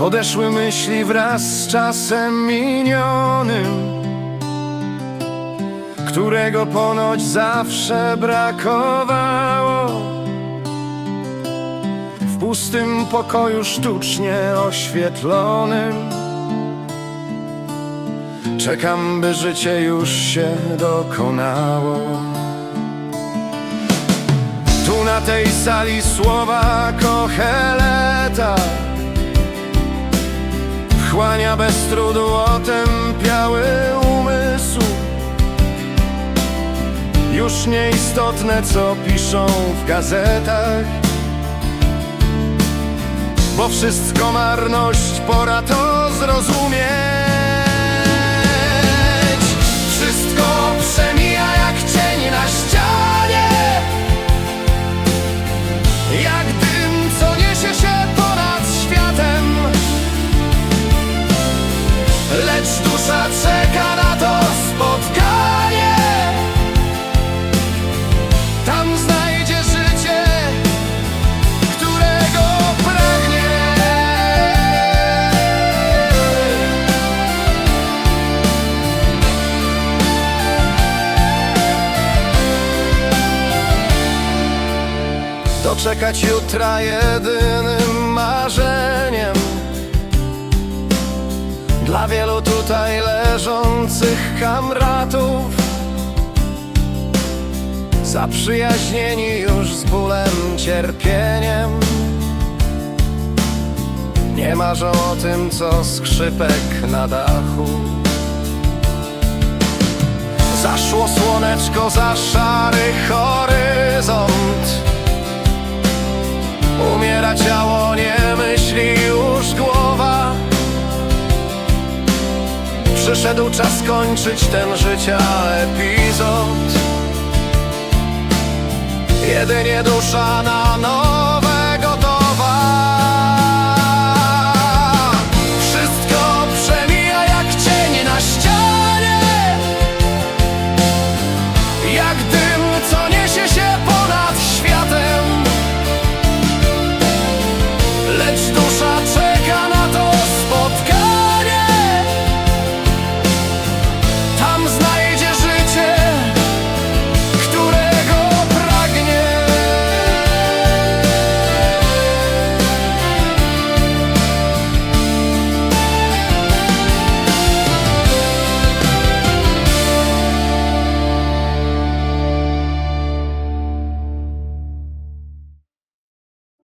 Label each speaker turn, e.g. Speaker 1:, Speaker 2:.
Speaker 1: Odeszły myśli wraz z czasem minionym Którego ponoć zawsze brakowało. W pustym pokoju sztucznie oświetlonym. Czekam, by życie już się dokonało. Tu na tej sali słowa Kocheleta Wchłania bez trudu otępiały umysł. Już nieistotne co piszą w gazetach. Bo wszystko marność, pora to zrozumieć Doczekać jutra jedynym marzeniem. Dla wielu tutaj leżących kamratów. Zaprzyjaźnieni już z bólem, cierpieniem. Nie marzą o tym, co skrzypek na dachu. Zaszło słoneczko za szary horyzont ciało, nie myśli już głowa. Przyszedł czas kończyć ten życia epizod. Jedynie dusza na nowo